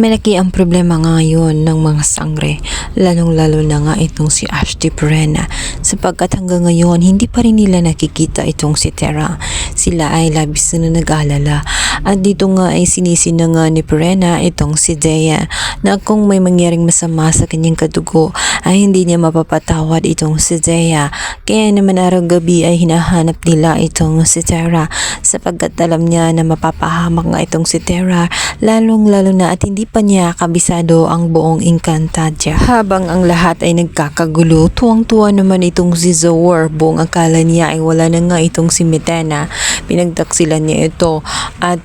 Malaki ang problema nga ngayon ng mga sangre, lalong-lalo na nga itong si Ashti Perena sapagkat hanggang ngayon hindi pa rin nila nakikita itong si Tera. Sila ay labis na nag-alala at dito nga ay sinisi na nga ni Perena itong si Dea na kung may mangyaring masama sa kanyang kadugo ay hindi niya mapapatawad itong si Dea. Kaya naman araw-gabi ay hinahanap nila itong si Tera sapagkat alam niya na mapapahamak nga itong si Tera lalong-lalo na at hindi pa niya kabisado ang buong Encantadia. Habang ang lahat ay nagkakagulo, tuwang-tuwa naman itong si Zoar. Buong akala niya ay wala na nga itong si Mitena. Pinagtaksilan niya ito at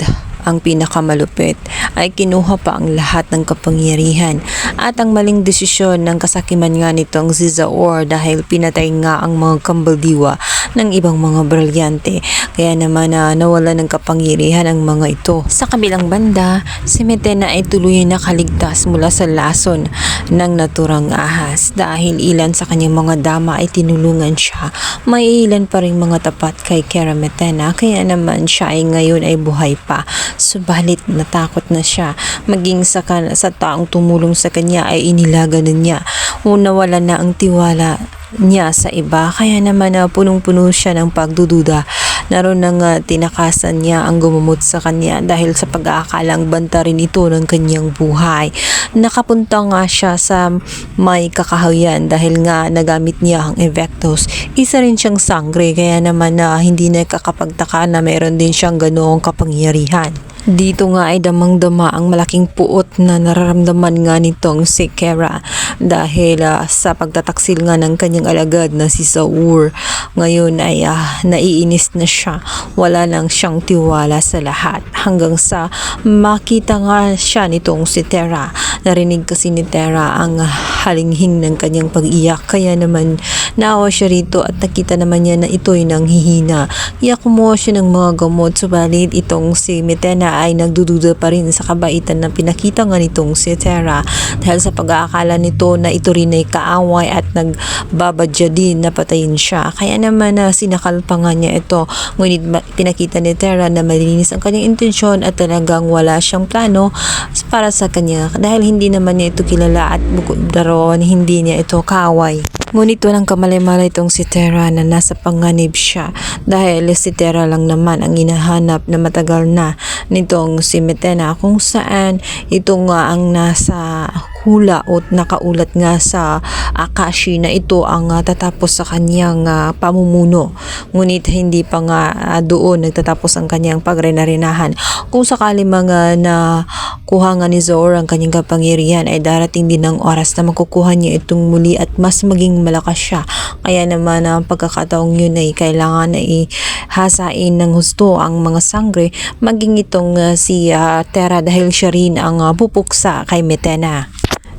ang pinakamalupit ay kinuha pa ang lahat ng kapangyarihan at ang maling desisyon ng kasakiman nga nitong si Zaor dahil pinatay nga ang mga kambaldiwa ng ibang mga brilyante kaya naman na nawala ng kapangyarihan ang mga ito. Sa kabilang banda, si Metena ay tuluyan nakaligtas mula sa lason ng naturang ahas dahil ilan sa kanyang mga dama ay tinulungan siya. May ilan pa rin mga tapat kay Kera Metena kaya naman siya ay ngayon ay buhay pa. Subalit natakot na siya. Maging sa, sa taong tumulong sa kanya ay inilaga na niya. Una wala na ang tiwala niya sa iba. Kaya naman na punong-puno siya ng pagdududa naroon nang ah, tinakasan niya ang gumamot sa kanya dahil sa pag-aakalang banta rin ito ng kanyang buhay. Nakapunta nga siya sa may kakahayan dahil nga nagamit niya ang Evectos. Isa rin siyang sangre kaya naman na hindi na kakapagtaka na meron din siyang ganoong kapangyarihan. Dito nga ay damang-dama ang malaking puot na nararamdaman nga nitong si Kera dahil ah, sa pagtataksil nga ng kanyang alagad na si Saur. Ngayon ay ah, naiinis na siya. Wala lang siyang tiwala sa lahat hanggang sa makita nga siya nitong si Tera. Narinig kasi ni Tera ang halinghing ng kanyang pag-iyak kaya naman naawa siya rito at nakita naman niya na ito'y nanghihina. Kaya kumuha siya ng mga gamot subalit itong si Ay nagdududa pa rin sa kabaitan na pinakita nga nitong si Tera dahil sa pag-aakala nito na ito rin ay kaaway at nagbabadya din na patayin siya. Kaya naman na sinakal pa nga niya ito. Ngunit pinakita ni Tera na malinis ang kanyang intensyon at talagang wala siyang plano para sa kanya dahil hindi naman niya ito kilala at bukod daroon hindi niya ito kaaway. Ngunit walang kamalay-malay itong si Tera na nasa panganib siya. Dahil si Tera lang naman ang hinahanap na matagal na nitong si Metena kung saan ito nga ang nasa hula o nakaulat nga sa Akashi na ito ang ah, tatapos sa kanyang ah, pamumuno. Ngunit hindi pa nga ah, doon nagtatapos ang kanyang pagrenarinahan. Kung sakali mga na kuha nga ni Zor ang kanyang kapangyarihan ay darating din ang oras na makukuha niya itong muli at mas maging malakas siya. Kaya naman ang pagkakataong yun ay kailangan na ihasain ng husto ang mga sangre maging itong ah, si ah, Tera dahil siya rin ang ah, pupuksa kay Metena.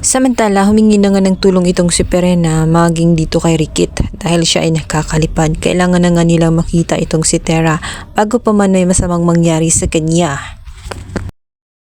Samantala, humingi na nga ng tulong itong si Perena maging dito kay Rikit dahil siya ay nakakalipad. Kailangan na nga nilang makita itong si Tera bago pa man may masamang mangyari sa kanya.